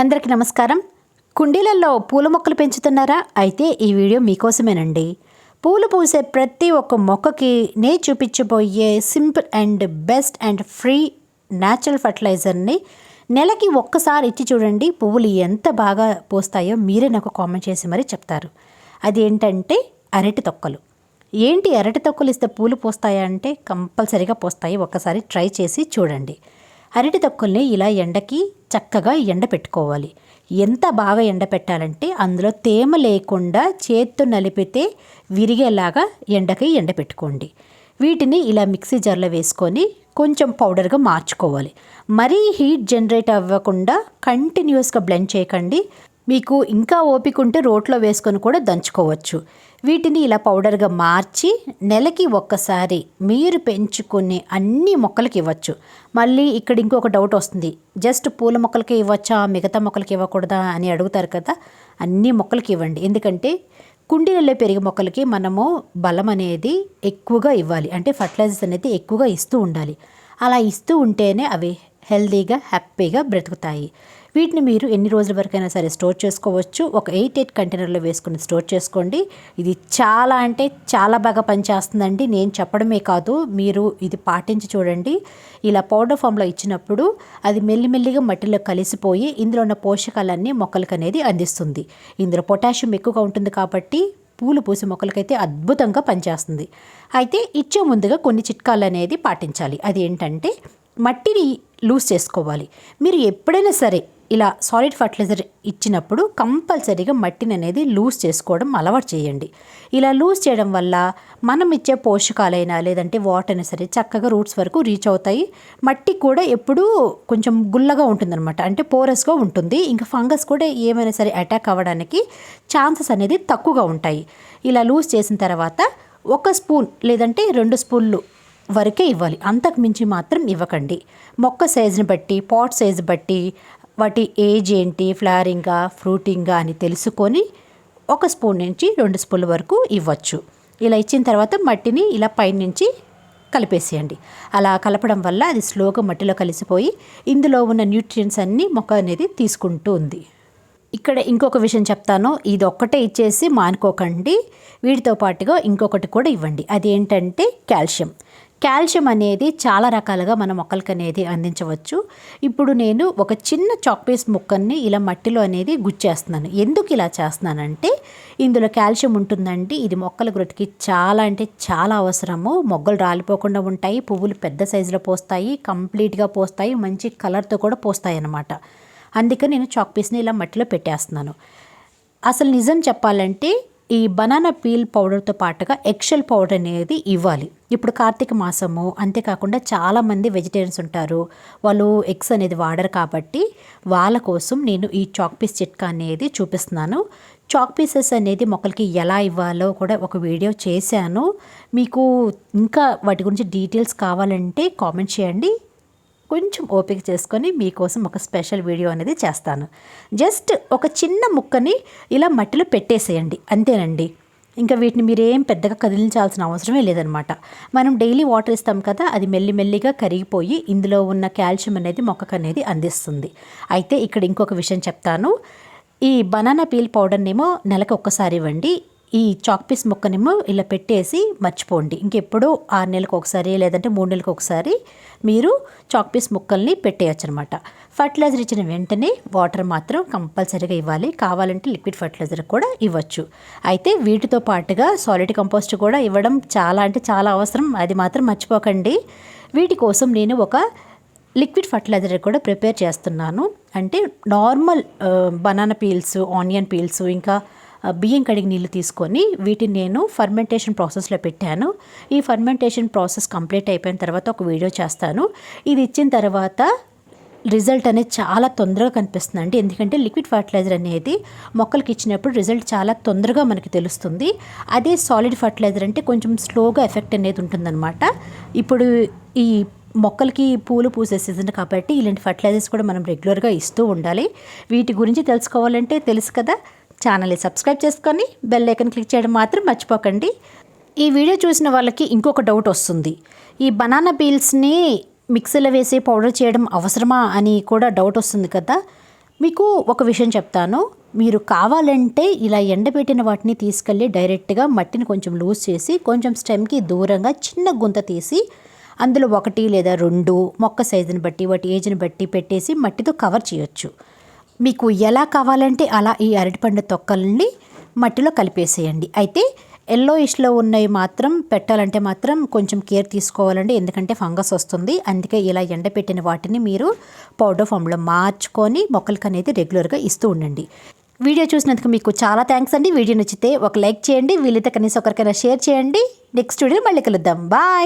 అందరికీ నమస్కారం. కుండీలలో పూల మొక్కలు పెంచుతున్నారా? అయితే ఈ వీడియో మీకోసమేనండి. పూలు పూసే ప్రతి ఒక్క మొక్కకి నే చూపించబోయే simple and best and free natural ఫర్టిలైజర్ని నెలకి ఒక్కసారి ఇచ్చి చూడండి పువ్వులు ఎంత బాగా పూస్తాయో మీరే నాకు కామెంట్ చేసి మరీ చెప్తారు. అది ఏంటంటే అరటి తొక్కలు. ఏంటి అరటి తొక్కలు ఇస్తే పూలు పోస్తాయా అంటే కంపల్సరీగా పోస్తాయి. ఒక్కసారి ట్రై చేసి చూడండి. అరటి తొక్కల్ని ఇలా ఎండకి చక్కగా ఎండ పెట్టుకోవాలి. ఎంత బాగా ఎండ పెట్టాలంటే అందులో తేమ లేకుండా చేత్తో నలిపితే విరిగేలాగా ఎండకి ఎండ పెట్టుకోండి. వీటిని ఇలా మిక్సీ జార్లో వేసుకొని కొంచెం పౌడర్గా మార్చుకోవాలి. మరీ హీట్ జనరేట్ అవ్వకుండా కంటిన్యూస్గా బ్లెండ్ చేయకండి. మీకు ఇంకా ఓపిక ఉంటే రోట్లో వేసుకొని కూడా దంచుకోవచ్చు. వీటిని ఇలా పౌడర్గా మార్చి నెలకి ఒక్కసారి మీరు పెంచుకునే అన్ని మొక్కలకి ఇవ్వచ్చు. మళ్ళీ ఇక్కడ ఇంకొక డౌట్ వస్తుంది. జస్ట్ పూల మొక్కలకి ఇవ్వచ్చా? మిగతా మొక్కలకి ఇవ్వకూడదా? అని అడుగుతారు కదా. అన్ని మొక్కలకి ఇవ్వండి. ఎందుకంటే కుండీలలో పెరిగే మొక్కలకి మనము బలం అనేది ఎక్కువగా ఇవ్వాలి. అంటే ఫర్టిలైజర్స్ అనేది ఎక్కువగా ఇస్తూ ఉండాలి. అలా ఇస్తూ ఉంటేనే అవి హెల్తీగా హ్యాపీగా బ్రతుకుతాయి. వీటిని మీరు ఎన్ని రోజుల వరకైనా సరే స్టోర్ చేసుకోవచ్చు. ఒక ఎయిట్ ఎయిట్ కంటైనర్లో వేసుకుని స్టోర్ చేసుకోండి. ఇది చాలా అంటే చాలా బాగా పనిచేస్తుందండి. నేను చెప్పడమే కాదు మీరు ఇది పాటించి చూడండి. ఇలా పౌడర్ ఫామ్లో ఇచ్చినప్పుడు అది మెల్లిమెల్లిగా మట్టిలో కలిసిపోయి ఇందులో ఉన్న పోషకాలన్నీ మొక్కలకు అనేది అందిస్తుంది. ఇందులో పొటాషియం ఎక్కువగా ఉంటుంది కాబట్టి పూలు పూసే మొక్కలకైతే అద్భుతంగా పనిచేస్తుంది. అయితే ఇచ్చే ముందుగా కొన్ని చిట్కాలు అనేది పాటించాలి. అది ఏంటంటే మట్టిని లూజ్ చేసుకోవాలి. మీరు ఎప్పుడైనా సరే ఇలా సాలిడ్ ఫర్టిలైజర్ ఇచ్చినప్పుడు కంపల్సరీగా మట్టిని అనేది లూజ్ చేసుకోవడం అలవాటు చేయండి. ఇలా లూజ్ చేయడం వల్ల మనం ఇచ్చే పోషకాలైనా లేదంటే వాటర్ అయినా సరే చక్కగా రూట్స్ వరకు రీచ్ అవుతాయి. మట్టి కూడా ఎప్పుడూ కొంచెం గుల్లగా ఉంటుందన్నమాట. అంటే పోరస్గా ఉంటుంది. ఇంకా ఫంగస్ కూడా ఏమైనా సరే అటాక్ అవ్వడానికి ఛాన్సెస్ అనేది తక్కువగా ఉంటాయి. ఇలా లూజ్ చేసిన తర్వాత ఒక స్పూన్ లేదంటే రెండు స్పూన్లు వరకే ఇవ్వాలి. అంతకు మించి మాత్రం ఇవ్వకండి. మొక్క సైజుని బట్టి పాట్ సైజు బట్టి వాటి ఏజ్ ఏంటి ఫ్లారింగా ఫ్రూటింగా అని తెలుసుకొని ఒక స్పూన్ నుంచి రెండు స్పూన్ల వరకు ఇవ్వచ్చు. ఇలా ఇచ్చిన తర్వాత మట్టిని ఇలా పైనుంచి కలిపేసేయండి. అలా కలపడం వల్ల అది స్లోగా మట్టిలో కలిసిపోయి ఇందులో ఉన్న న్యూట్రియంట్స్ అన్నీ మొక్క అనేది తీసుకుంటూ ఉంది. ఇక్కడ ఇంకొక విషయం చెప్తాను. ఇది ఒక్కటే ఇచ్చేసి మానుకోకండి. వీటితో పాటుగా ఇంకొకటి కూడా ఇవ్వండి. అది ఏంటంటే కాల్షియం. కాల్షియం అనేది చాలా రకాలుగా మన మొక్కలకి అనేది అందించవచ్చు. ఇప్పుడు నేను ఒక చిన్న చాక్పీస్ ముక్కని ఇలా మట్టిలో అనేది గుచ్చేస్తున్నాను. ఎందుకు ఇలా చేస్తున్నానంటే ఇందులో కాల్షియం ఉంటుందండి. ఇది మొక్కల గ్రోత్కి చాలా అంటే చాలా అవసరము. మొగ్గలు రాలిపోకుండా ఉంటాయి పువ్వులు పెద్ద సైజులో పోస్తాయి కంప్లీట్గా పోస్తాయి మంచి కలర్తో కూడా పోస్తాయి అన్నమాట. అందుకని నేను చాక్పీస్ని ఇలా మట్టిలో పెట్టేస్తున్నాను. అసలు నిజం చెప్పాలంటే ఈ బనానా పీల్ పౌడర్తో పాటుగా ఎక్షల్ పౌడర్ అనేది ఇవ్వాలి. ఇప్పుడు కార్తీక మాసము అంతేకాకుండా చాలామంది వెజిటేరియన్స్ ఉంటారు. వాళ్ళు ఎగ్స్ అనేది వాడరు కాబట్టి వాళ్ళ కోసం నేను ఈ చాక్ పీస్ చిట్కా అనేది చూపిస్తున్నాను. చాక్ పీసెస్ అనేది మొక్కలకి ఎలా ఇవ్వాలో కూడా ఒక వీడియో చేశాను. మీకు ఇంకా వాటి గురించి డీటెయిల్స్ కావాలంటే కామెంట్ చేయండి. కొంచెం ఓపిక చేసుకొని మీకోసం ఒక స్పెషల్ వీడియో అనేది చేస్తాను. జస్ట్ ఒక చిన్న ముక్కని ఇలా మట్టిలో పెట్టేసేయండి. అంతేనండి. ఇంకా వీటిని మీరేం పెద్దగా కదిలించాల్సిన అవసరమే లేదనమాట. మనం డైలీ వాటర్ ఇస్తాం కదా అది మెల్లిమెల్లిగా కరిగిపోయి ఇందులో ఉన్న కాల్షియం అనేది మొక్కకు అనేది అందిస్తుంది. అయితే ఇక్కడ ఇంకొక విషయం చెప్తాను. ఈ బనానా పీల్ పౌడర్నేమో నెలకు ఒక్కసారి ఇవ్వండి. ఈ చాక్ పీస్ ముక్కనేమో ఇలా పెట్టేసి మర్చిపోండి. ఇంకెప్పుడు ఆరు నెలలకు ఒకసారి లేదంటే మూడు నెలలకు ఒకసారి మీరు చాక్ పీస్ ముక్కల్ని పెట్టేయచ్చు అనమాట ఫర్టిలైజర్ ఇచ్చిన వెంటనే వాటర్ మాత్రం కంపల్సరీగా ఇవ్వాలి. కావాలంటే లిక్విడ్ ఫర్టిలైజర్ కూడా ఇవ్వచ్చు. అయితే వీటితో పాటుగా సాలిడ్ కంపోస్ట్ కూడా ఇవ్వడం చాలా అంటే చాలా అవసరం. అది మాత్రం మర్చిపోకండి. వీటి కోసం నేను ఒక లిక్విడ్ ఫర్టిలైజర్ కూడా ప్రిపేర్ చేస్తున్నాను. అంటే normal banana peels onion peels ఇంకా బియ్యం కడిగి నీళ్ళు తీసుకొని వీటిని నేను ఫర్మెంటేషన్ ప్రాసెస్లో పెట్టాను. ఈ ఫర్మెంటేషన్ ప్రాసెస్ కంప్లీట్ అయిపోయిన తర్వాత ఒక వీడియో చేస్తాను. ఇది ఇచ్చిన తర్వాత రిజల్ట్ అనేది చాలా తొందరగా కనిపిస్తుంది అండి ఎందుకంటే లిక్విడ్ ఫర్టిలైజర్ అనేది మొక్కలకి ఇచ్చినప్పుడు రిజల్ట్ చాలా తొందరగా మనకి తెలుస్తుంది. అదే సాలిడ్ ఫర్టిలైజర్ అంటే కొంచెం స్లోగా ఎఫెక్ట్ అనేది ఉంటుందన్నమాట. ఇప్పుడు ఈ మొక్కలకి పూలు పూసే సీజన్ కాబట్టి ఇలాంటి ఫర్టిలైజర్స్ కూడా మనం రెగ్యులర్గా ఇస్తూ ఉండాలి. వీటి గురించి తెలుసుకోవాలంటే తెలుసు కదా ఛానల్ని సబ్స్క్రైబ్ చేసుకొని బెల్ ఐకన్ క్లిక్ చేయడం మాత్రం మర్చిపోకండి. ఈ వీడియో చూసిన వాళ్ళకి ఇంకొక డౌట్ వస్తుంది. ఈ బనానా పీల్స్ని మిక్సీలో వేసి పౌడర్ చేయడం అవసరమా అని కూడా డౌట్ వస్తుంది కదా. మీకు ఒక విషయం చెప్తాను. మీరు కావాలంటే ఇలా ఎండబెట్టిన వాటిని తీసుకెళ్ళి డైరెక్ట్గా మట్టిని కొంచెం లూజ్ చేసి కొంచెం స్టెమ్కి దూరంగా చిన్న గుంత తీసి అందులో ఒకటి లేదా రెండు మొక్క సైజుని బట్టి వాటి ఏజ్ని బట్టి పెట్టేసి మట్టితో కవర్ చేయొచ్చు. మీకు ఎలా కావాలంటే అలా ఈ అరటిపండు తొక్కల్ని మట్టిలో కలిపేసేయండి. అయితే ఎల్లో ఇష్లో ఉన్నవి మాత్రం పెట్టాలంటే మాత్రం కొంచెం కేర్ తీసుకోవాలండి. ఎందుకంటే ఫంగస్ వస్తుంది. అందుకే ఇలా ఎండపెట్టిన వాటిని మీరు పౌడర్ ఫామ్లో మార్చుకొని మొక్కలకి అనేది రెగ్యులర్గా ఇస్తూ ఉండండి. వీడియో చూసినందుకు మీకు చాలా థ్యాంక్స్ అండి. వీడియో నచ్చితే ఒక లైక్ చేయండి. వీలైతే కనీసం ఒకరికైనా షేర్ చేయండి. నెక్స్ట్ వీడియో మళ్ళీ కలుద్దాం. బాయ్